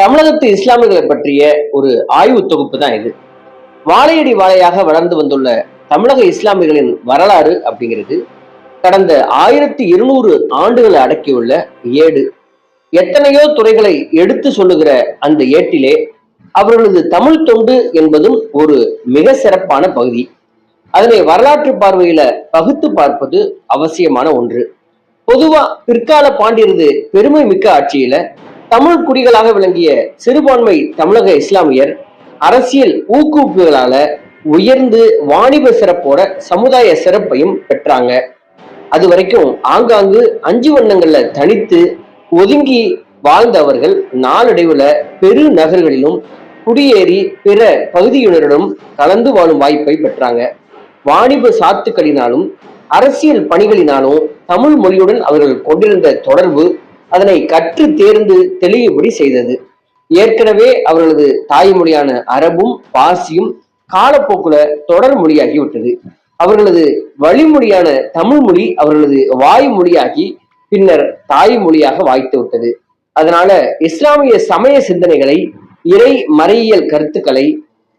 தமிழகத்து இஸ்லாமியர்களை பற்றிய ஒரு ஆய்வு தொகுப்பு தான் இது. வாழையடி வாழையாக வளர்ந்து வந்துள்ள தமிழக இஸ்லாமியர்களின் வரலாறு அப்படிங்கிறது கடந்த ஆயிரத்தி இருநூறு ஆண்டுகளை அடக்கியுள்ள ஏடு. எத்தனையோ துறைகளை எடுத்து சொல்லுகிற அந்த ஏட்டிலே அவர்களது தமிழ் தொண்டு என்பதும் ஒரு மிக சிறப்பான பகுதி. அதனை வரலாற்று பார்வையில பகுத்து பார்ப்பது அவசியமான ஒன்று. பொதுவா பிற்கால பாண்டியரது பெருமை மிக்க ஆட்சியில தமிழ் குடிகளாக விளங்கிய சிறுபான்மை தமிழக இஸ்லாமியர் அரசியல் ஊக்குவிப்புகளால உயர்ந்து வாணிப சிறப்போட சமுதாய சிறப்பையும் பெற்றாங்க. அது வரைக்கும் ஆங்காங்கு அஞ்சு வண்ணங்கள்ல தனித்து ஒதுங்கி வாழ்ந்தவர்கள் நாளடைவுல பெரு நகர்களிலும் குடியேறி பிற பகுதியினரிடம் கலந்து வாழும் வாய்ப்பை பெற்றாங்க. வாணிப சாத்துக்களினாலும் அரசியல் பணிகளினாலும் தமிழ் மொழியுடன் அவர்கள் கொண்டிருந்த தொடர்பு அதனை கற்று தேர்ந்து தெளியும்படி செய்தது. ஏற்கனவே அவர்களது தாய்மொழியான அரபும் பாசியும் காலப்போக்குல தொடர் மொழியாகிவிட்டது. அவர்களது வழிமொழியான தமிழ் மொழி அவர்களது வாய்மொழியாகி பின்னர் தாய்மொழியாக வாய்த்து விட்டது. அதனால இஸ்லாமிய சமய சிந்தனைகளை இறை மறையியல் கருத்துக்களை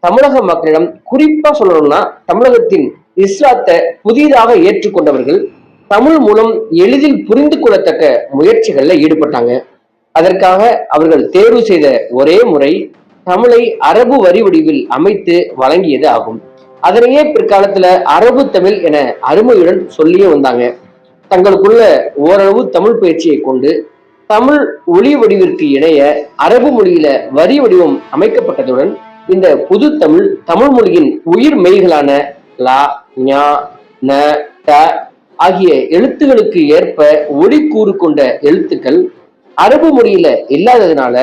தமிழக மக்களிடம் குறிப்பா சொல்லணும்னா தமிழகத்தின் இஸ்லாத்தை புதிதாக ஏற்றுக்கொண்டவர்கள் தமிழ் மூலம் எளிதில் புரிந்து கொள்ளத்தக்க முயற்சிகள்ல ஈடுபட்டாங்க. அதற்காக அவர்கள் தேர்வு செய்த ஒரே முறை தமிழை அரபு வரி வடிவில் அமைத்து வழங்கியது ஆகும். அதனையே பிற்காலத்துல அரபு தமிழ் என அருமையுடன் சொல்லியே வந்தாங்க. தங்களுக்குள்ள ஓரளவு தமிழ் பயிற்சியை கொண்டு தமிழ் ஒளி வடிவிற்கு இணைய அரபு மொழியில வரி வடிவம் அமைக்கப்பட்டதுடன் இந்த புது தமிழ் தமிழ் மொழியின் உயிர் மெய்களான லா ஞா ந ட ஆகிய எழுத்துகளுக்கு ஏற்ப ஒளி கூறு கொண்ட எழுத்துக்கள் அரபு மொழியில இல்லாததுனால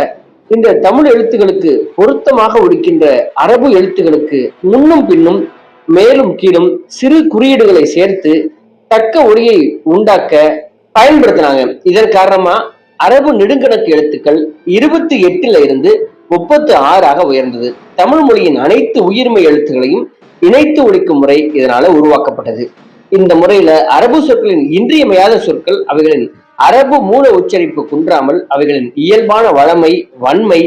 இந்த தமிழ் எழுத்துகளுக்கு பொருத்தமாக ஒழிக்கின்ற அரபு எழுத்துகளுக்கு முன்னும் பின்னும் மேலும் கீழும் சிறு குறியீடுகளை சேர்த்து தக்க ஒளியை உண்டாக்க பயன்படுத்தினாங்க. இதன் காரணமா அரபு நெடுங்கணக்கு எழுத்துக்கள் இருபத்தி எட்டுல இருந்து முப்பத்து ஆறாக உயர்ந்தது. தமிழ் மொழியின் அனைத்து உயிர்மை எழுத்துக்களையும் இணைத்து ஒழிக்கும் முறை இதனால உருவாக்கப்பட்டது. இந்த முறையில அரபு சொற்களின் இன்றியமையாத சொற்கள் அவைகளின் அரபு மூல உச்சரிப்பு குன்றாமல் அவைகளின் இயல்பான வளமை வன்மை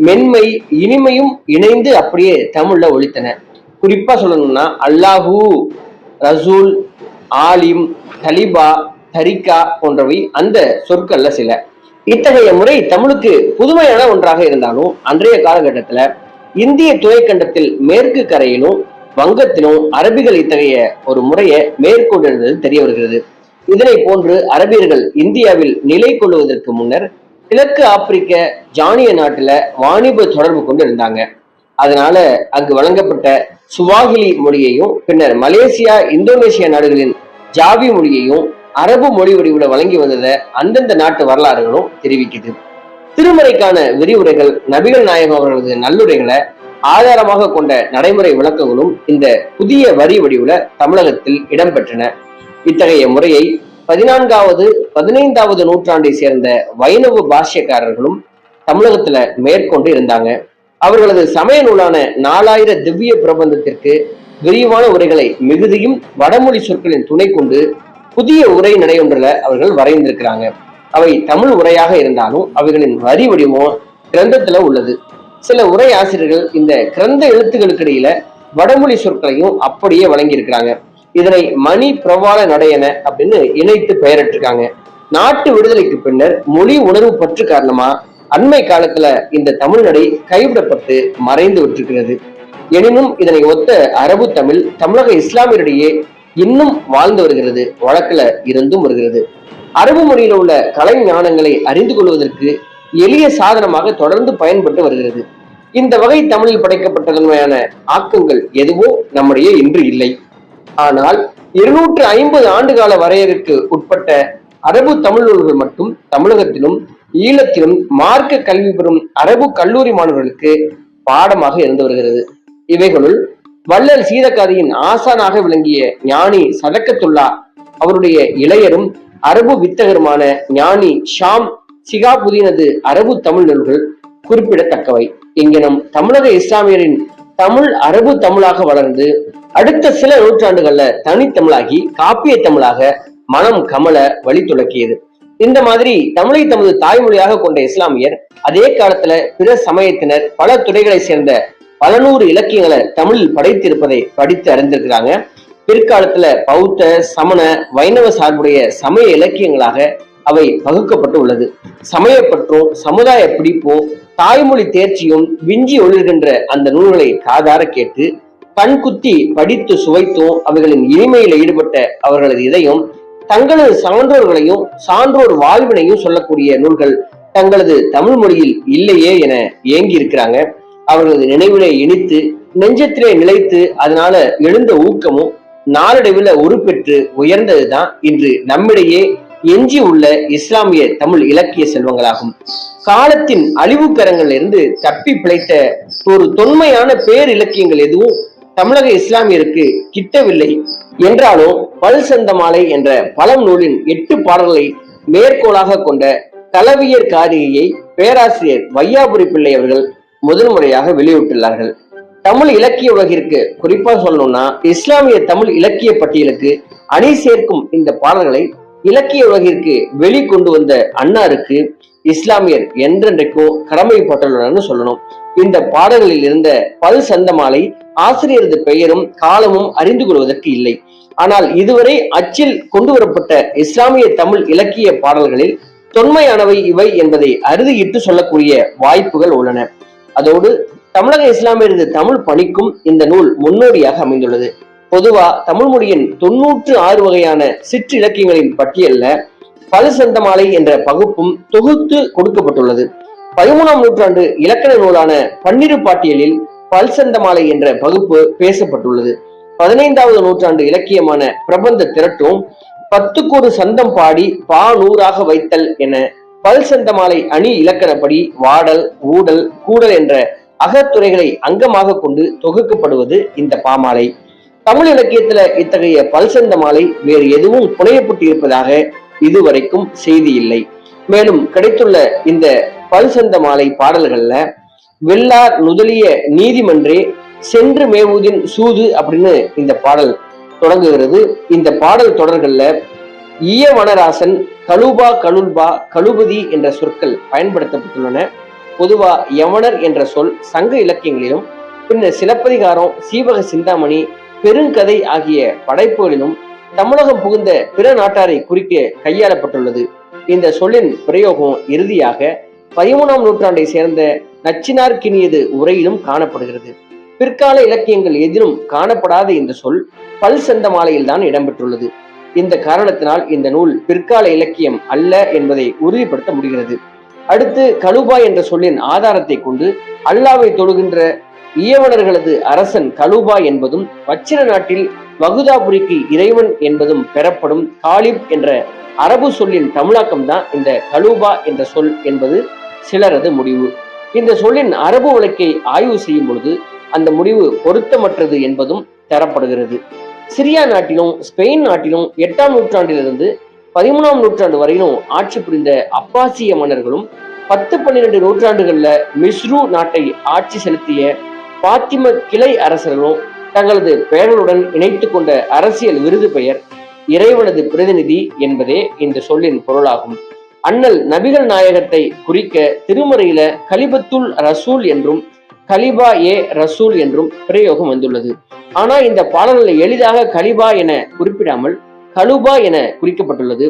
மென்மை இனிமையும் இணைந்து அப்படியே தமிழ்ல ஒழித்தன. குறிப்பா சொல்லணும்னா அல்லாஹூ ரசூல் ஆலிம் தலிபா தரிகா போன்றவை அந்த சொற்கள்ல சில. இத்தகைய முறை தமிழுக்கு புதுமையான ஒன்றாக இருந்தாலும் அன்றைய காலகட்டத்துல இந்திய துணைக்கண்டத்தில் மேற்கு கரையிலும் வங்கத்திலும் அரபிகள் இத்தகைய ஒரு முறையை மேற்கொண்டிருந்தது தெரிய வருகிறது இதனை போன்று அரபியர்கள் இந்தியாவில் நிலை கொள்வதற்கு முன்னர் கிழக்கு ஆப்பிரிக்க ஜானிய நாட்டுல வாணிப தொடர்பு கொண்டு இருந்தாங்க. அதனால அங்கு வழங்கப்பட்ட சுவாகிலி மொழியையும் பின்னர் மலேசியா இந்தோனேசியா நாடுகளின் ஜாவி மொழியையும் அரபு மொழி வடிவுல வழங்கி வந்ததை அந்தந்த நாட்டு வரலாறுகளும் தெரிவிக்குது. திருமறைக்கான விரிவுரைகள் நபிகள் நாயகம் அவர்களது நல்லுரைகளை ஆதாரமாக கொண்ட நடைமுறை விளக்கங்களும் இந்த புதிய வரி வடிவுல தமிழகத்தில் இடம்பெற்றன. இத்தகைய முறையை பதினான்காவது பதினைந்தாவது நூற்றாண்டை சேர்ந்த வைணவ பாஷ்யக்காரர்களும் தமிழகத்துல மேற்கொண்டு இருந்தாங்க. அவர்களது சமய நூலான நாலாயிர திவ்ய பிரபந்தத்திற்கு விரிவான உரைகளை மிகுதியும் வடமொழி சொற்களின் துணை கொண்டு புதிய உரை நடையொன்றில் அவர்கள் வரைந்திருக்கிறாங்க. அவை தமிழ் உரையாக இருந்தாலும் அவைகளின் வரி வடிவமோ கிரந்தத்துல உள்ளது. சில உரை ஆசிரியர்கள் இந்த கிரந்த எழுத்துக்களுக்கு இடையில வடமொழி சொற்களையும் அப்படியே வழங்கியிருக்கிறாங்க. இதனை மணி பிரவாள நடையன அப்படின்னு இணைத்து பெயரிட்டிருக்காங்க. நாட்டு விடுதலைக்கு பின்னர் மொழி உணர்வு பற்று காரணமா அண்மை காலத்துல இந்த தமிழ் நடை கைவிடப்பட்டு மறைந்து விட்டிருக்கிறது. எனினும் இதனை ஒத்த அரபு தமிழ் தமிழக இஸ்லாமியரிடையே இன்னும் வாழ்ந்து வருகிறது வழக்குல இருந்தும் வருகிறது. அரபு மொழியில உள்ள கலை ஞானங்களை அறிந்து கொள்வதற்கு எளிய சாதனமாக தொடர்ந்து பயன்பட்டு வருகிறது. இந்த வகை தமிழில் படைக்கப்பட்டதன்மையான ஆக்கங்கள் எதுவோ நம்முடைய இன்று இல்லை. ஆனால் இருநூற்று ஐம்பது ஆண்டு கால வரையறைக்கு உட்பட்ட அரபு தமிழ் நூல்கள் மட்டும் தமிழகத்திலும் ஈழத்திலும் மார்க்க கல்வி பெறும் அரபு கல்லூரி மாணவர்களுக்கு பாடமாக இருந்து வருகிறது. இவைகளுள் வள்ளல் சீதக்காதியின் ஆசானாக விளங்கிய ஞானி சதக்கத்துல்லா அவருடைய இளையரும் அரபு வித்தகருமான ஞானி ஷாம் சிகாபுதீனது அரபு தமிழ் நூல்கள் குறிப்பிடத்தக்கவை. இங்கனம் தமிழக இஸ்லாமியரின் தமிழ் அரபு தமிழாக வளர்ந்து அடுத்த சில நூற்றாண்டுகள்ல தனித்தமிழாகி காப்பிய தமிழாக மனம் கமல வழி துலக்கியது. இந்த மாதிரி தமிழை தமது தாய்மொழியாக கொண்ட இஸ்லாமியர் அதே காலத்துல பிற சமயத்தினர் பல துறைகளை சேர்ந்த பல நூறு இலக்கியங்களை தமிழில் படைத்திருப்பதை படித்து அறிந்திருக்கிறாங்க. பிற்காலத்துல பௌத்த சமண வைணவ சார்புடைய சமய இலக்கியங்களாக அவை வகுக்கப்பட்டு உள்ளது சமயப்பற்றும் சமுதாய பிடிப்பும் தாய்மொழி தேர்ச்சியும் விஞ்சி ஒளிர்கின்ற அந்த நூல்களை காதார கேட்டு கண்குத்தி படித்து சுவைத்தும் அவைகளின் இனிமையில ஈடுபட்ட அவர்களது இதயம் தங்களது சான்றோர்களையும் சான்றோர் வாழ்வினையும் சொல்லக்கூடிய நூல்கள் தங்களது தமிழ் மொழியில் இல்லையே என ஏங்கி இருக்கிறாங்க அவர்களது நினைவினை இனித்து நெஞ்சத்திலே நிலைத்து அதனால எழுந்த ஊக்கமும் நாளடைவில் உருப்பெற்று உயர்ந்ததுதான் இன்று நம்மிடையே எஞ்சி உள்ள இஸ்லாமிய தமிழ் இலக்கிய செல்வங்களாகும். காலத்தின் அழிவுக்கரங்களில் இருந்து தப்பி பிழைத்த ஒரு தொன்மையான பேர் இலக்கியங்கள் எதுவும் தமிழக இஸ்லாமியருக்கு கிட்டவில்லை. என்றாலும் பல் சந்தமாலை என்ற பழம் நூலின் எட்டு பாடல்களை மேற்கோளாக கொண்ட கலவியர் காரிகையை பேராசிரியர் வையாபுரி பிள்ளை அவர்கள் முதல் முறையாக வெளியிட்டுள்ளார்கள். தமிழ் இலக்கிய உலகிற்கு குறிப்பா சொல்லணும்னா இஸ்லாமிய தமிழ் இலக்கிய பட்டியலுக்கு அணி சேர்க்கும் இந்த பாடல்களை இலக்கிய உலகிற்கு வெளிக்கொண்டு வந்த அன்னாருக்கு இஸ்லாமியர் என்றென்றைக்கும் கடமைப்பட்டுள்ளனர்னு சொல்லணும். இந்த பாடல்களில் இருந்த பல் சந்தமாலை ஆசிரியரது பெயரும் காலமும் அறிந்து கொள்வதற்கு இல்லை. ஆனால் இதுவரை அச்சில் கொண்டு வரப்பட்ட இஸ்லாமிய தமிழ் இலக்கிய பாடல்களில் தொன்மையானவை இவை என்பதை அறுதியிட்டு சொல்லக்கூடிய வாய்ப்புகள் உள்ளன. அதோடு தமிழக இஸ்லாமியரது தமிழ் பணிக்கும் இந்த நூல் முன்னோடியாக அமைந்துள்ளது. பொதுவா தமிழ் மொழியின் தொன்னூற்று ஆறு வகையான சிற்றிலக்கியங்களின் பட்டியல்ல பலசந்தமாலை என்ற பகுப்பும் தொகுத்து கொடுக்கப்பட்டுள்ளது. பதிமூணாம் நூற்றாண்டு இலக்கண நூலான பன்னிரு பாட்டியலில் பல்சந்தமாலை என்ற பகுப்பு பேசப்பட்டுள்ளது. பதினைந்தாவது நூற்றாண்டு இலக்கியமான பிரபந்த திரட்டும் பத்துக்கோடு சந்தம் பாடி பா நூறாக வைத்தல் என பல்சந்தமாலை அணி இலக்கணப்படி வாடல் ஊடல் கூடல் என்ற அகத்துறைகளை அங்கமாக கொண்டு தொகுக்கப்படுவது இந்த பாமாலை. தமிழ் இலக்கியத்துல இத்தகைய பல்சந்த மாலை வேறு எதுவும் புனையப்பட்டு இருப்பதாக இதுவரைக்கும் செய்தி இல்லை. மேலும் கிடைத்துள்ள இந்த பல்சந்த மாலை பாடல்கள்ல வெள்ளார் நுதலிய நீதிமன்றே சென்று மேவுதின் சூது அப்படின்னு இந்த பாடல் தொடங்குகிறது. இந்த பாடல் தொடர்கள்ல ஈய வனராசன் கலுபா கலுல்பா கழுபதி என்ற சொற்கள் பயன்படுத்தப்பட்டுள்ளன. பொதுவா யவனர் என்ற சொல் சங்க இலக்கியங்களிலும் பின்னர் சிலப்பதிகாரம் சீவக சிந்தாமணி பெருங்கதை ஆகிய படைப்புகளிலும் தமிழகம் புகுந்த பிற நாட்டாரை குறிக்க கையாளப்பட்டுள்ளது. இந்த சொல்லின் பிரயோகம் இறுதியாக பதிமூணாம் நூற்றாண்டை சேர்ந்த நச்சினார் கிணியது உரையிலும் காணப்படுகிறது. பிற்கால இலக்கியங்கள் எதிலும் காணப்படாத இந்த சொல் பல் செந்த மாலையில் தான் இடம்பெற்றுள்ளது. இந்த காரணத்தினால் இந்த நூல் பிற்கால இலக்கியம் அல்ல என்பதை உறுதிப்படுத்த முடிகிறது. அடுத்து கலுபா என்ற சொல்லின் ஆதாரத்தை கொண்டு அல்லாவை தொழுகின்ற இயவனர்களது அரசன் கலுபா என்பதும் வச்சிர நாட்டில் வகுதாபுரிக்கு இறைவன் என்பதும் பெறப்படும் காலிப் என்ற அரபு சொல்லின் தமிழாக்கம் தான் இந்த கலூபா என்ற சொல் என்பது சிலரது முடிவு. இந்த சொல்லின் அரபு வழக்கை ஆய்வு செய்யும் பொழுது அந்த முடிவு பொருத்தமற்றது என்பதும் தரப்படுகிறது. சிரியா நாட்டிலும் ஸ்பெயின் நாட்டிலும் எட்டாம் நூற்றாண்டிலிருந்து பதிமூணாம் நூற்றாண்டு வரையிலும் ஆட்சி புரிந்த அப்பாசிய மன்னர்களும் பத்து பன்னிரண்டு நூற்றாண்டுகள்ல மிஸ்ரு நாட்டை ஆட்சி செலுத்திய பாத்திம கிளை அரசர்களும் தங்களது பெயர்களுடன் இணைத்து கொண்ட அரசியல் விருது பெயர் இறைவனது பிரதிநிதி என்பதே இந்த சொல்லின் பொருளாகும். அண்ணல் நபிகள் நாயகத்தை குறிக்க திருமறையில கலிபத்துல் ரசூல் என்றும் கலிபா ஏ ரசூல் என்றும் பிரயோகம் வந்துள்ளது. ஆனா இந்த பாடல்களை எளிதாக கலிபா என குறிப்பிடாமல் கலுபா என குறிக்கப்பட்டுள்ளது.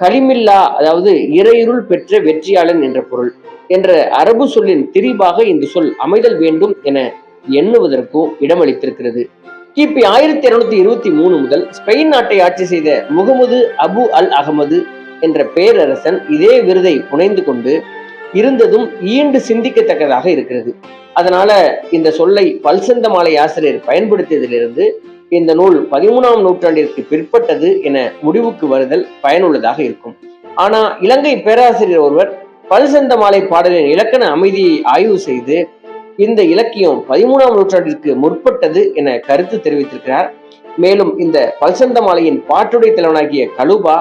கலிமில்லா அதாவது இறையிருள் பெற்ற வெற்றியாளன் என்ற பொருள் என்ற அரபு சொல்லின் திரிபாக இந்த சொல் அமைதல் வேண்டும் என எண்ணுவதற்கும் இடமளித்திருக்கிறது. கிபி ஆயிரத்தி இருநூத்தி இருபத்தி மூணு முதல் ஸ்பெயின் நாட்டை ஆட்சி செய்த முகமது அபு அல் அகமது என்ற பேரரசன் இதே விருதை புனைந்து கொண்டு இருந்ததும் ஈண்டு சிந்திக்கத்தக்கதாக இருக்கிறது. அதனால இந்த சொல்லை பல்சந்த மாலை ஆசிரியர் பயன்படுத்தியதிலிருந்து இந்த நூல் பதிமூணாம் நூற்றாண்டிற்கு பிற்பட்டது என முடிவுக்கு வருதல் பயனுள்ளதாக இருக்கும். ஆனா இலங்கை பேராசிரியர் ஒருவர் பல்சந்த மாலை பாடலின் இலக்கண அமைதியை ஆய்வு செய்து இந்த இலக்கியம் பதிமூணாம் நூற்றாண்டிற்கு முற்பட்டது என கருத்து தெரிவித்திருக்கிறார். மேலும் இந்த பல்சந்த மாலையின் பாட்டுடை தலைவனாகிய கலுபா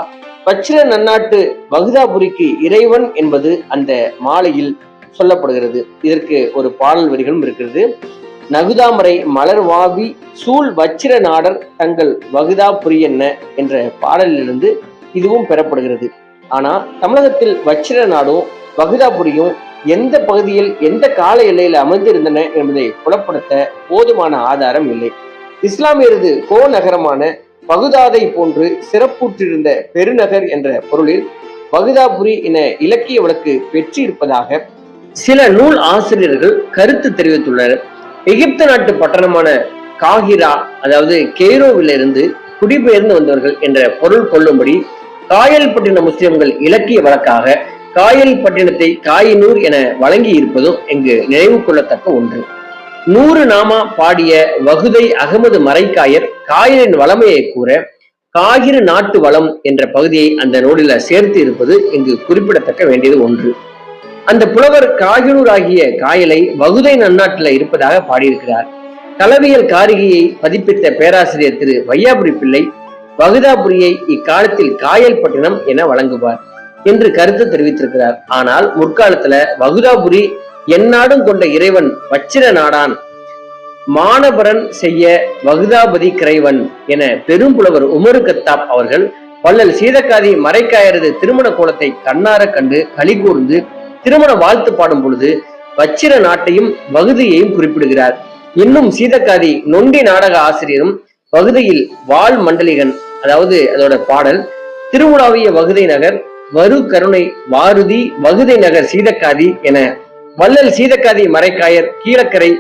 பச்சிர நன்னாட்டு பகுதாபுரிக்கு இறைவன் என்பது அந்த மாலையில் சொல்லப்படுகிறது. இதற்கு ஒரு பாடல் வரிகளும் இருக்கிறது. நகுதாமரை மலர் வாவி சூழ் வச்சிர நாடர் தங்கள் வகுதா புரியன்ன என்ற பாடலிலிருந்து இதுவும் பெறப்படுகிறது. ஆனா தமிழகத்தில் வச்சிர நாடும் பகுதாபுரியும் எந்த பகுதியில் எந்த கால எல்லையில் அமைந்திருந்தன என்பதை புலப்படுத்த போதுமான ஆதாரம் இல்லை. இஸ்லாமியரது கோ நகரமான பகுதாதை போன்று சிறப்புற்றிருந்த பெருநகர் என்ற பொருளில் பகுதாபுரி என இலக்கிய வழக்கு பெற்றிருப்பதாக சில நூல் ஆசிரியர்கள் கருத்து தெரிவித்துள்ளனர். எகிப்து நாட்டு பட்டணமான காகிரா அதாவது கெய்ரோவில் இருந்து குடிபெயர்ந்து வந்தவர்கள் என்ற பொருள் கொள்ளும்படி காயல்பட்டின முஸ்லிம்கள் இலக்கிய வழக்காக காயல் பட்டினத்தை காயினூர் என வழங்கி இருப்பதும் இங்கு நினைவு கொள்ளத்தக்க ஒன்று. நூறு நாமா பாடிய வகுதை அகமது மறைக்காயர் காயலின் வளமையை கூற காகிர நாட்டு வளம் என்ற பகுதியை அந்த நூலில் சேர்த்து இருப்பது இங்கு குறிப்பிடத்தக்க வேண்டியது ஒன்று. அந்த புலவர் காகினூர் ஆகிய காயலை வகுதை நன்னாட்டில் இருப்பதாக பாடியிருக்கிறார். கலவியல் காரிகையை பதிப்பித்த பேராசிரியர் திரு வையாபுரி பிள்ளை வகுதாபுரியை இக்காலத்தில் காயல் பட்டினம் என வழங்குவார் என்று கருத்து தெரிவித்திருக்கிறார். ஆனால் முற்காலத்துல வகுதாபுரி எந்நாடும் கொண்ட இறைவன் வச்சிர நாடான் மானபரன் செய்ய வகுதாபதி கிரைவன் என பெரும் புலவர் உமரு கத்தாப் அவர்கள் வள்ளல் சீதக்காதி மறைக்காயரது திருமண கோலத்தை கண்ணார கண்டு களி கூர்ந்து திருமண வாழ்த்து பாடும் பொழுது வச்சிர நாட்டையும் வகுதியையும் குறிப்பிடுகிறார். இன்னும் சீதக்காதி நொண்டி நாடக ஆசிரியரும் வகுதியில் வால் மண்டலிகன் அதாவது அதோட பாடல் திருவுலாவிய வகுதை நகர் வரு கருணை வாருதி வகுதை நகர் சீதக்காதி என வள்ளல் சீதக்காதி மறைக்காயர் கீழக்கரை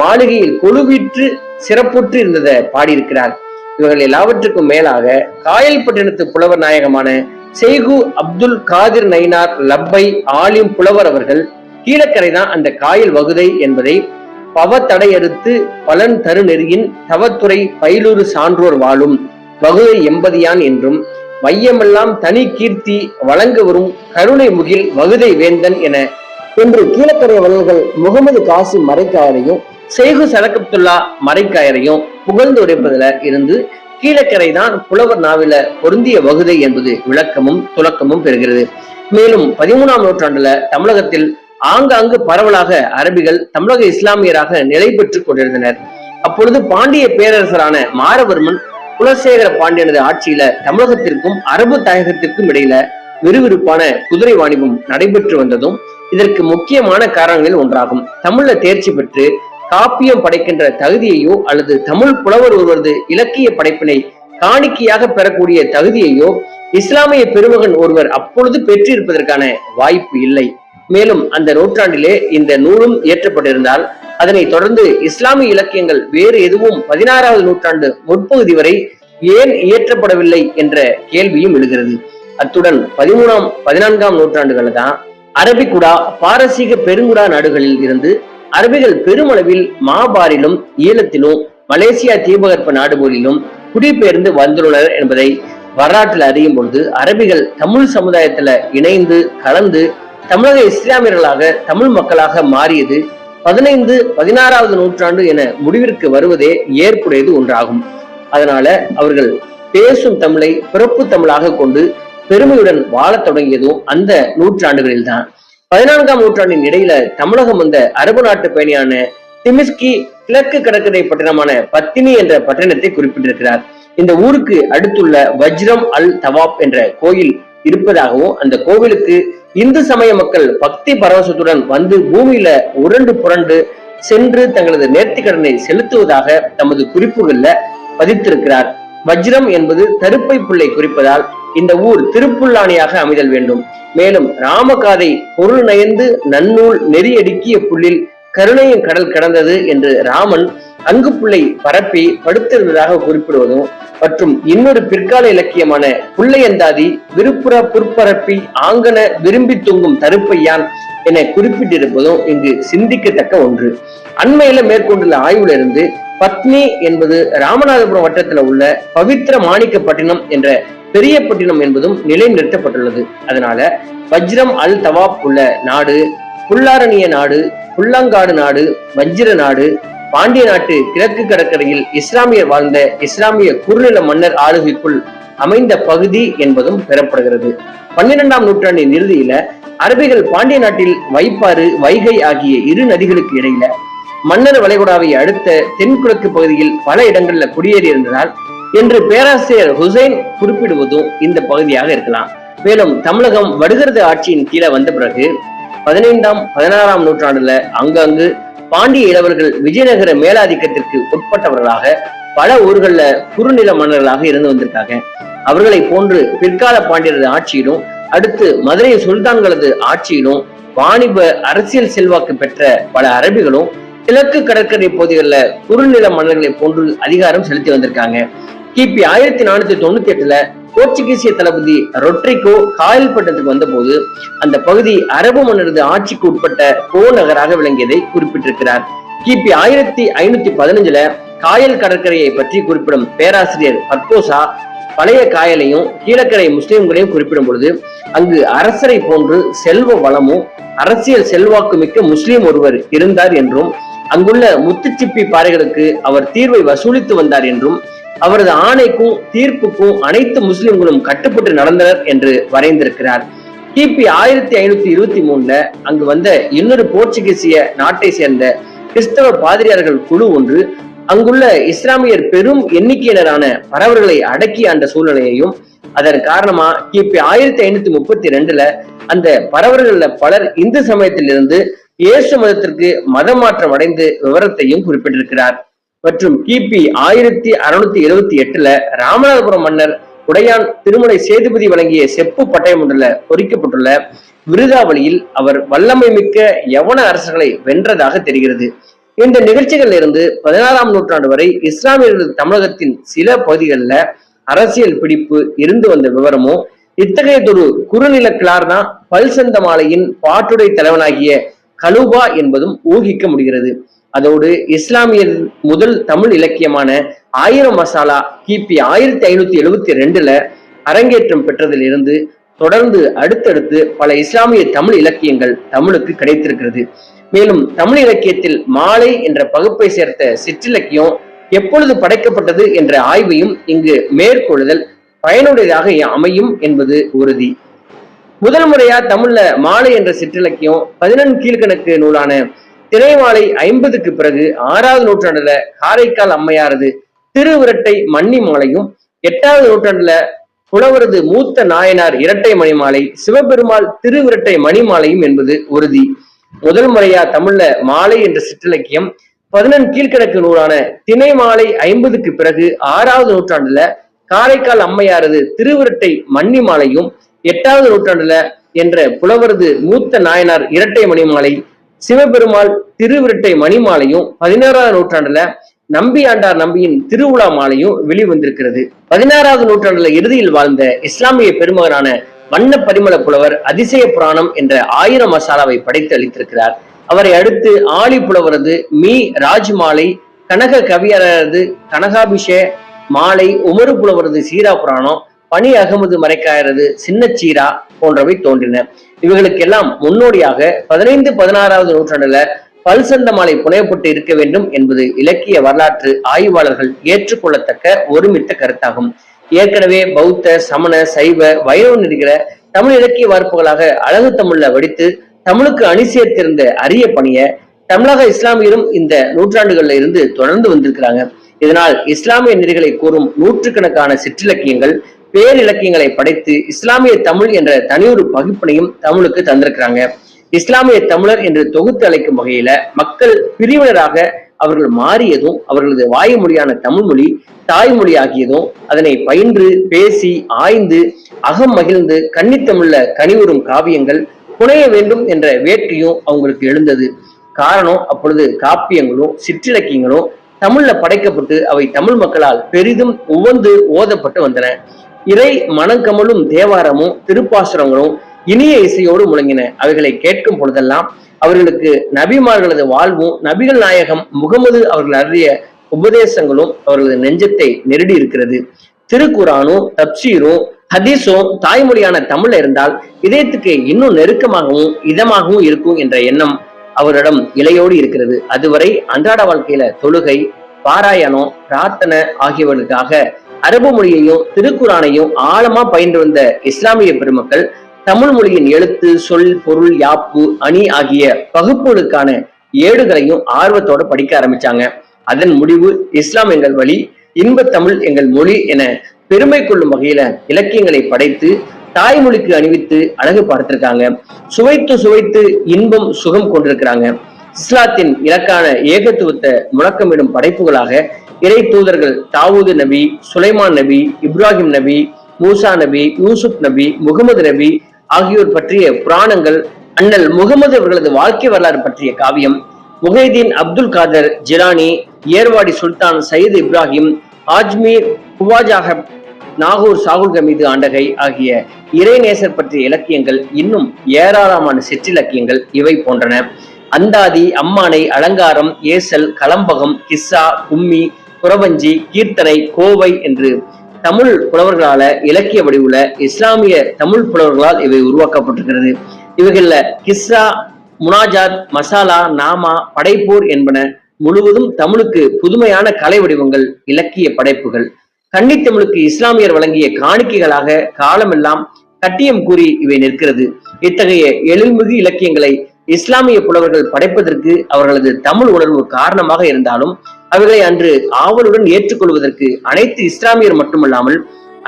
மாளிகையில் கொழுவிற்று சிறப்புற்று இருந்ததை பாடியிருக்கிறார். இவர்கள் எல்லாவற்றுக்கும் மேலாக காயல்பட்டினத்து புலவர் நாயகமான செய்கு அப்துல் காதிர் நைனார் லப்பை ஆலிம் புலவர் அவர்கள் கீழக்கரை தான் அந்த காயல் வகுதை என்பதை பவத்தடையறுத்து பலன் தரு நெறியின் தவத்துறை பயிலூறு சான்றோர் வாழும் வகுதை எம்பதியான் என்றும் மையமெல்லாம் தனி கீர்த்தி வழங்க வரும் கருணை முகில் வகுதை வேந்தன் என என்று கீழக்கரை வள்ளல்கள் முகமது காசி மறைக்காயரையும் செய்கு சதகப்துல்லா மறைக்காயரையும் புகழ்ந்து உரைப்பதில் இருந்து கீழக்கரை தான் புலவர் நாவில பொருந்திய வகுதை என்பது விளக்கமும் துலக்கமும் பெறுகிறது. மேலும் பதிமூணாம் நூற்றாண்டுல தமிழகத்தில் ஆங்காங்கு பரவலாக அரபிகள் தமிழக இஸ்லாமியராக நிலை பெற்றுக் கொண்டிருந்தனர். அப்பொழுது பாண்டிய பேரரசரான மாரவர்மன் குலசேகர பாண்டியனது ஆட்சியில தமிழகத்திற்கும் அரபு தாயகத்திற்கும் இடையில விறுவிறுப்பான குதிரை வாணிபம் நடைபெற்று வந்ததும் இதற்கு முக்கியமான காரணங்களில் ஒன்றாகும். தமிழ்ல தேர்ச்சி பெற்று காப்பியம் படைக்கின்ற தகுதியையோ அல்லது தமிழ் புலவர் ஒருவரது இலக்கிய படைப்பினை காணிக்கையாக பெறக்கூடிய தகுதியையோ இஸ்லாமிய பெருமகன் ஒருவர் அப்பொழுது பெற்றிருப்பதற்கான வாய்ப்பு இல்லை. மேலும் அந்த நூற்றாண்டிலே இந்த நூலும் இயற்றப்பட்டிருந்தால் அதனை தொடர்ந்து இஸ்லாமிய இலக்கியங்கள் வேறு எதுவும் பதினாறாவது நூற்றாண்டு முற்பகுதி வரை ஏன் இயற்றப்படவில்லை என்ற கேள்வியும் எழுகிறது. அத்துடன் பதிமூணாம் பதினான்காம் நூற்றாண்டுகள் தான் அரபிக்குடா பாரசீக பெருங்குடா நாடுகளில் இருந்து அரபிகள் பெருமளவில் மாபாரிலும் ஈழத்திலும் மலேசியா தீபகற்ப நாடுகளிலும் குடிபெயர்ந்து வந்துள்ளனர் என்பதை வரலாற்றில் அறியும் பொழுது அரபிகள் தமிழ் சமுதாயத்துல இணைந்து கலந்து தமிழக இஸ்லாமியர்களாக தமிழ் மக்களாக மாறியது பதினைந்து பதினாறாவது நூற்றாண்டு என முடிவிற்கு வருவதே ஏற்புடையது ஒன்றாகும். அதனால அவர்கள் பேசும் தமிழை பிறப்பு தமிழாக கொண்டு பெருமையுடன் வாழத் தொடங்கியதும் அந்த நூற்றாண்டுகளில் தான் பதினான்காம் நூற்றாண்டின் இடையில தமிழகம் வந்த அரபு நாட்டு பயணியான திமிஸ்கி கிழக்கு கடற்கரை பட்டணமான பத்தினி என்ற பட்டணத்தை குறிப்பிட்டிருக்கிறார். இந்த ஊருக்கு அடுத்துள்ள வஜ்ரம் அல் தவாப் என்ற கோயில் இருப்பதாகவும் அந்த கோவிலுக்கு இந்து சமய மக்கள் பக்தி பரவசத்துடன் வந்து பூமியில உருண்டு புரண்டு சென்று தங்களது நேர்த்திக்கடனை செலுத்துவதாக தமது குறிப்புகள்ல பதித்திருக்கிறார். வஜ்ரம் என்பது தருப்பை புள்ளை குறிப்பதால் இந்த ஊர் திருப்புல்லாணியாக அமைதல் வேண்டும். மேலும் ராமகாதை பொருள் நயந்து நன்னூல் நெறியடுக்கிய புள்ளில் கருணையின் கடல் கடந்தது என்று ராமன் அங்கு புள்ளை பரப்பி படுத்திருந்ததாக குறிப்பிடுவதும் மற்றும் இன்னொரு பிற்கால இலக்கியமான புள்ளையந்தாதி விருப்புற புற்பரப்பி ஆங்கன விரும்பி தூங்கும் தருப்பையான் என குறிப்பிட்டிருப்பதும் இங்கு சிந்திக்கத்தக்க ஒன்று. அண்மையில மேற்கொண்டுள்ள ஆய்வுல இருந்து பத்னி என்பது ராமநாதபுரம் வட்டத்தில் உள்ள பவித்திர மாணிக்கப்பட்டினம் என்ற பெரியப்பட்டினம் என்பதும் நிலை நிறுத்தப்பட்டுள்ளது அதனால வஜ்ரம் அல் தவாப் உள்ள நாடு புல்லாரணிய நாடு புல்லங்காடு நாடு வஜ்ர நாடு பாண்டிய நாட்டு கிழக்கு கடற்கரையில் இஸ்லாமியர் வாழ்ந்த இஸ்லாமிய குறுநில மன்னர் ஆளுகைக்குள் அமைந்த பகுதி என்பதும் பெறப்படுகிறது. பன்னிரெண்டாம் நூற்றாண்டின் இறுதியில அரபிகள் பாண்டிய நாட்டில் வைப்பாறு வைகை ஆகிய இரு நதிகளுக்கு இடையில மன்னர் வளைகுடாவை அடுத்த தென்கிழக்கு பகுதியில் பல இடங்கள்ல குடியேறி இருந்ததால் என்று பேராசிரியர் ஹுசைன் குறிப்பிடுவதும் இந்த பகுதியாக இருக்கலாம். மேலும் தமிழகம் வடுகிறது ஆட்சியின் கீழே வந்த பிறகு பதினைந்தாம் பதினாறாம் நூற்றாண்டுல அங்கங்கு பாண்டிய இளவர்கள் விஜயநகர மேலாதிக்கத்திற்கு உட்பட்டவர்களாக பல ஊர்கள்ல குறுநில மன்னர்களாக இருந்து வந்திருக்காங்க. அவர்களை போன்று பிற்கால பாண்டியரது ஆட்சியிலும் அடுத்து மதுரை சுல்தான்களது ஆட்சியிலும் வாணிப அரசியல் செல்வாக்கு பெற்ற பல அரபிகளும் கிழக்கு கடற்கரை பகுதிகளில் குறுநில மன்னர்களை போன்று அதிகாரம் செலுத்தி வந்திருக்காங்க. கிபி ஆயிரத்தி நானூத்தி தொண்ணூத்தி எட்டுல போர்ச்சுகீசிய தளபதி ரொட்ரிகோ காயல்பட்டத்துக்கு வந்தபோது அந்த பகுதி அரபு மன்னரது ஆட்சிக்கு உட்பட்ட கோ நகராக விளங்கியதை குறிப்பிட்டிருக்கிறார். கிபி ஆயிரத்தி ஐநூத்தி பதினஞ்சுல காயல் கடற்கரையை பற்றி குறிப்பிடும் பேராசிரியர் பர்கோசா பழைய காயலையும் கீழக்கரை முஸ்லிம்களையும் குறிப்பிடும் பொழுது அங்கு அரசரை போன்று செல்வ வளமும் அரசியல் செல்வாக்கு மிக்க முஸ்லிம் ஒருவர் இருந்தார் என்றும் அங்குள்ள முத்துச்சிப்பி பாறைகளுக்கு அவர் தீர்வை வசூலித்து வந்தார் என்றும் அவரது ஆணைக்கும் தீர்ப்புக்கும் அனைத்து முஸ்லிம்களும் கட்டுப்பட்டு நடந்தனர் என்று வரைந்திருக்கிறார். கிபி ஆயிரத்தி ஐநூத்தி இருபத்தி மூணுல அங்கு வந்த இன்னொரு போர்ச்சுகீசிய நாட்டை சேர்ந்த கிறிஸ்தவ பாதிரியார்கள் குழு ஒன்று அங்குள்ள இஸ்லாமியர் பெரும் எண்ணிக்கையினரான பறவர்களை அடக்கி ஆண்ட சூழ்நிலையையும் அதன் காரணமா கிபி ஆயிரத்தி ஐநூத்தி முப்பத்தி ரெண்டுல அந்த பறவர்கள்ல பலர் இந்து சமயத்திலிருந்து இயேசு மதத்திற்கு மதமாற்றம் அடைந்து விவரத்தையும் குறிப்பிட்டிருக்கிறார். மற்றும் கிபி ஆயிரத்தி அறுநூத்தி எழுவத்தி எட்டுல ராமநாதபுரம் மன்னர் உடையான் திருமலை சேதுபதி வழங்கிய செப்பு பட்டயம் ஒன்றில் பொறிக்கப்பட்டுள்ள விருதாவளியில் அவர் வல்லமை மிக்க யவன அரசர்களை வென்றதாக தெரிகிறது. இந்த நிகழ்ச்சிகளில் இருந்து பதினாறாம் நூற்றாண்டு வரை இஸ்லாமியர்கள் தமிழகத்தின் சில பகுதிகளில் அரசியல் பிடிப்பு இருந்து வந்த விவரமும் இத்தகையதொரு குறுநில தான் பல்சந்த மாலையின் பாட்டுடை தலைவனாகிய கலுபா என்பதும் ஊகிக்க முடிகிறது. அதோடு இஸ்லாமியர் முதல் தமிழ் இலக்கியமான ஆயிரம் மசாலா கிபி ஆயிரத்தி ஐநூத்தி எழுபத்தி ரெண்டுல அரங்கேற்றம் பெற்றதில் இருந்து தொடர்ந்து அடுத்தடுத்து பல இஸ்லாமிய தமிழ் இலக்கியங்கள் தமிழுக்கு கிடைத்திருக்கிறது. மேலும் தமிழ் இலக்கியத்தில் மாலை என்ற பகுப்பை சேர்த்த சிற்றிலக்கியம் எப்பொழுது படைக்கப்பட்டது என்ற ஆய்வையும் இங்கு மேற்கொள்ளுதல் பயனுடையதாக அமையும் என்பது உறுதி. முதல் முறையா தமிழ்ல மாலை என்ற சிற்றிலக்கியம் பதினெண் கீழ்கணக்கு நூலான திரைமாலை ஐம்பதுக்கு பிறகு ஆறாவது நூற்றாண்டுல காரைக்கால் அம்மையாரது திருவிரட்டை மன்னி மாலையும் எட்டாவது நூற்றாண்டுல புலவரது மூத்த நாயனார் இரட்டை மணிமாலை சிவபெருமாள் திருவிரட்டை மணிமாலையும் என்பது உறுதி. முதல் முறையா தமிழ்ல மாலை என்ற சிற்றிலக்கியம் பதினெண் கீழ்கணக்கு நூலான திணை மாலை ஐம்பதுக்கு பிறகு ஆறாவது நூற்றாண்டுல காரைக்கால் அம்மையாரது திருவிரட்டை மன்னி மாலையும் எட்டாவது நூற்றாண்டுல என்ற புலவரது மூத்த நாயனார் இரட்டை மணிமாலை சிவபெருமாள் திருவிரட்டை மணிமாலையும் பதினாறாவது நூற்றாண்டுல நம்பி ஆண்டார் நம்பியின் திருவிழா மாலையும் வெளிவந்திருக்கிறது. பதினாறாவது நூற்றாண்டுல இறுதியில் வாழ்ந்த இஸ்லாமிய பெருமகனான வண்ண பரிமள புலவர் அதிசய புராணம் என்ற ஆயிரம் மசாலாவை படைத்து அளித்திருக்கிறார். அவரை அடுத்து ஆலி புலவரது மீ ராஜ் மாலை கனக கவியரது கனகாபிஷே மாலை உமரு புலவரது சீரா புராணம் பனி அகமது மறைக்காயரது சின்ன சீரா போன்றவை தோன்றின. இவர்களுக்கெல்லாம் முன்னோடியாக பதினைந்து பதினாறாவது நூற்றாண்டுல பல்சந்த மாலை புனையப்பட்டு இருக்க வேண்டும் என்பது இலக்கிய வரலாற்று ஆய்வாளர்கள் ஏற்றுக்கொள்ளத்தக்க ஒருமித்த கருத்தாகும். ஏற்கனவே பௌத்த சமண சைவ வைணவ நெறிகிற தமிழ் இலக்கிய வார்ப்புகளாக அழகு தமிழ்ல வடித்து தமிழுக்கு அணி சேர்த்திருந்த அரிய பணிய தமிழக இஸ்லாமியரும் இந்த நூற்றாண்டுகள்ல இருந்து தொடர்ந்து வந்திருக்கிறாங்க. இதனால் இஸ்லாமிய நெறிகளை கூறும் நூற்றுக்கணக்கான சிற்றிலக்கியங்கள் பேரிலக்கியங்களை படைத்து இஸ்லாமிய தமிழ் என்ற தனியொரு பகுப்பினையும் தமிழுக்கு தந்திருக்கிறாங்க. இஸ்லாமிய தமிழர் என்று தொகுத்து அழைக்கும் வகையில மக்கள் பிரிவினராக அவர்கள் மாறியதும் அவர்களது வாய்மொழியான தமிழ் மொழி தாய்மொழி ஆகியதும் அதனை பயின்று பேசி ஆய்ந்து அகம் மகிழ்ந்து கன்னித்தமிழ்ல கனிவுறும் காவியங்கள் புனைய வேண்டும் என்ற வேட்கையும் அவங்களுக்கு எழுந்தது. காரணம் அப்பொழுது காப்பியங்களும் சிற்றிலக்கியங்களும் தமிழ்ல படைக்கப்பட்டு அவை தமிழ் மக்களால் பெரிதும் உவந்து ஓதப்பட்டு வந்தன. இறை மனக்கமலும் தேவாரமும் திருப்பாசுரங்களும் இனிய இசையோடு முழங்கின. அவைகளை கேட்கும் பொழுதெல்லாம் அவர்களுக்கு நபிமார்களது வாழ்வும் நபிகள் நாயகம் முகமது அவர்கள் அருளிய உபதேசங்களும் அவர்களது நெஞ்சத்தை நெருடி இருக்கிறது. திருக்குரானும் தப்சீரும் ஹதீஸும் தாய்மொழியான தமிழ்ல இருந்தால் இதயத்துக்கு இன்னும் நெருக்கமாகவும் இதமாகவும் இருக்கும் என்ற எண்ணம் அவரிடம் இலையோடு இருக்கிறது. அதுவரை அன்றாட வாழ்க்கையில தொழுகை பாராயணம் பிரார்த்தனை ஆகியவர்களுக்காக அரபு மொழியையும் திருக்குறானையும் ஆழமா பயின்று வந்த இஸ்லாமிய பெருமக்கள் தமிழ் மொழியின் எழுத்து சொல் பொருள் யாப்பு அணி ஆகிய பகுப்புகளுக்கான ஏடுகளையும் ஆர்வத்தோட படிக்க ஆரம்பிச்சாங்க. அதன் முடிவு இஸ்லாம் எங்கள் வழி இன்பத் தமிழ் எங்கள் மொழி என பெருமை கொள்ளும் வகையில இலக்கியங்களை படைத்து தாய்மொழிக்கு அணிவித்து அழகு பார்த்திருக்காங்க. சுவைத்து சுவைத்து இன்பம் சுகம் கொண்டிருக்கிறாங்க. இஸ்லாத்தின் இலக்கான ஏகத்துவத்தை முழக்கமிடும் படைப்புகளாக இறை தூதர்கள் தாவூது நபி சுலைமான் நபி இப்ராஹிம் நபி மூசா நபி யூசுப் நபி முகமது நபி ஆகியோர் பற்றிய புராணங்கள் அண்ணல் முகமது அவர்களது வாழ்க்கை வரலாறு பற்றிய காவியம். முகைதீன் அப்துல் காதர் ஜிரானி ஏர்வாடி சுல்தான் சயீத் இப்ராஹிம் ஆஜ்மீர் குவாஜாக நாகூர் சாகுல் மீது ஆண்டகை ஆகிய இறைநேசர் பற்றிய இலக்கியங்கள் இன்னும் ஏராளமான சிற்றிலக்கியங்கள் இவை போன்றன. அந்தாதி அம்மானை அலங்காரம் ஏசல் கலம்பகம் கிஸ்ஸா கும்மி புறவஞ்சி கீர்த்தனை கோவை என்று தமிழ் புலவர்களால இலக்கிய வடிவுல இஸ்லாமிய தமிழ் புலவர்களால் இவை உருவாக்கப்பட்டிருக்கிறது. இவைகள்ல கிஸ்ஸா முனாஜாத் மசாலா நாமா படைப்போர் என்பன முழுவதும் தமிழுக்கு புதுமையான கலை வடிவங்கள் இலக்கிய படைப்புகள். கன்னித்தமிழுக்கு இஸ்லாமியர் வழங்கிய காணிக்கைகளாக காலமெல்லாம் கட்டியம் கூறி இவை நிற்கிறது. இத்தகைய எழில்மிகு இலக்கியங்களை இஸ்லாமிய புலவர்கள் படைப்பதற்கு அவர்களது தமிழ் உணர்வு காரணமாக இருந்தாலும் அவைகளை அன்று ஆவலுடன் ஏற்றுக்கொள்வதற்கு அனைத்து இஸ்லாமியர் மட்டுமல்லாமல்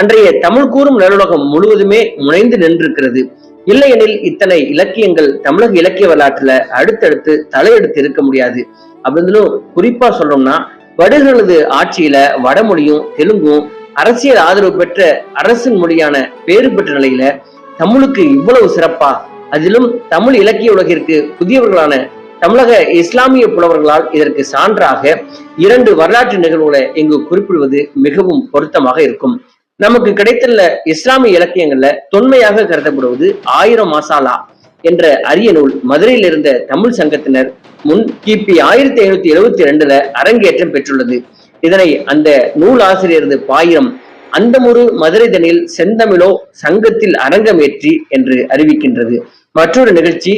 அன்றைய தமிழ் கூறும் நல்லுலகம் முழுவதுமே முனைந்து நின்றிருக்கிறது. இல்லையெனில் இத்தனை இலக்கியங்கள் தமிழக இலக்கிய வரலாற்றுல அடுத்தடுத்து தலையெடுத்து இருக்க முடியாது. அப்படின்னும் குறிப்பா சொல்றோம்னா வடுகளது ஆட்சியில வடமொழியும் தெலுங்கும் அரசியல் ஆதரவு பெற்ற அரசின் மொழியான பேறு பெற்ற நிலையில தமிழுக்கு இவ்வளவு சிறப்பா? அதிலும் தமிழ் இலக்கிய உலகிற்கு புதியவர்களான தமிழக இஸ்லாமிய புலவர்களால் இதற்கு சான்றாக இரண்டு வரலாற்று நிகழ்வுகளை இங்கு குறிப்பிடுவது மிகவும் பொருத்தமாக இருக்கும். நமக்கு கிடைத்துள்ள இஸ்லாமிய இலக்கியங்கள்ல தொன்மையாக கருதப்படுவது ஆயிரம் மசாலா. என்ற அரிய நூல் மதுரையில் இருந்த தமிழ் சங்கத்தினர் முன் கிபி ஆயிரத்தி ஐநூத்தி எழுபத்தி ரெண்டுல அரங்கேற்றம் பெற்றுள்ளது. இதனை அந்த நூல் ஆசிரியரது பாயிரம் அந்தமுரு மதுரை தனியில் செந்தமிழோ சங்கத்தில் அரங்கமேற்றி என்று அறிவிக்கின்றது. மற்றொரு நிகழ்ச்சி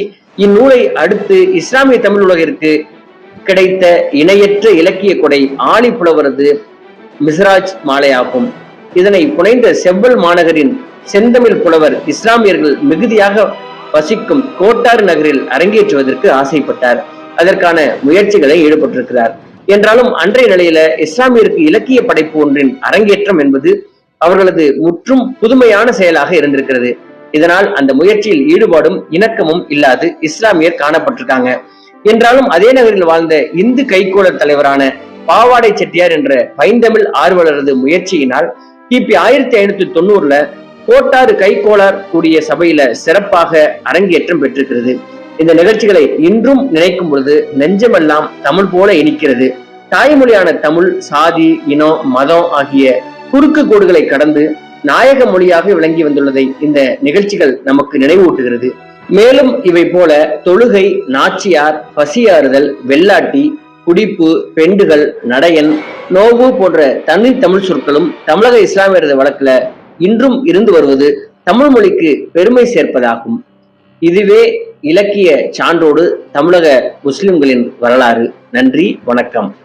இந்நூலை அடுத்து இஸ்லாமிய தமிழ் உலகிற்கு கிடைத்த இணையற்ற இலக்கிய கொடை ஆலி புலவரது மிஸ்ராஜ் மாலையாகும் இதனை புனைந்த செவ்வல் மாநகரின் செந்தமிழ் புலவர் இஸ்லாமியர்கள் மிகுதியாக வசிக்கும் கோட்டாறு நகரில் அரங்கேற்றுவதற்கு ஆசைப்பட்டார். அதற்கான முயற்சிகளை ஈடுபட்டிருக்கிறார். என்றாலும் அன்றைய நிலையில இஸ்லாமியருக்கு இலக்கிய படைப்பு ஒன்றின் அரங்கேற்றம் என்பது அவர்களது முற்றும் புதுமையான செயலாக இருந்திருக்கிறது. இதனால் அந்த முயற்சியில் ஈடுபாடும் இணக்கமும் இல்லாது இஸ்லாமியர் காணப்பட்டிருக்காங்க. என்றாலும் அதே நகரில் வாழ்ந்த இந்து கைகோளர் தலைவரான பாவாடை செட்டியார் என்ற பைந்தமிழ் ஆர்வலரது முயற்சியினால் கிபி ஆயிரத்தி ஐநூத்தி தொண்ணூறுல கோட்டாறு கைகோளார் கூடிய சபையில சிறப்பாக அரங்கேற்றம் பெற்றிருக்கிறது. இந்த நிகழ்ச்சிகளை இன்றும் நினைக்கும் பொழுது நெஞ்சமெல்லாம் தமிழ் போல இனிக்கிறது. தாய்மொழியான தமிழ் சாதி இனம் மதம் ஆகிய குறுக்கு கோடுகளை கடந்து நாயக மொழியாக விளங்கி வந்துள்ளதை இந்த நிகழ்ச்சிகள் நமக்கு நினைவூட்டுகிறது. மேலும் இவை போல தொழுகை நாச்சியார் பசியாறுதல் வெள்ளாட்டி குடிப்பு பெண்டுகள் நடையன் நோவு போன்ற தனி தமிழ் சொற்களும் தமிழக இஸ்லாமியரது வழக்குல இன்றும் இருந்து வருவது தமிழ் மொழிக்கு பெருமை சேர்ப்பதாகும். இதுவே இலக்கிய சான்றோடு தமிழக முஸ்லிம்களின் வரலாறு. நன்றி வணக்கம்.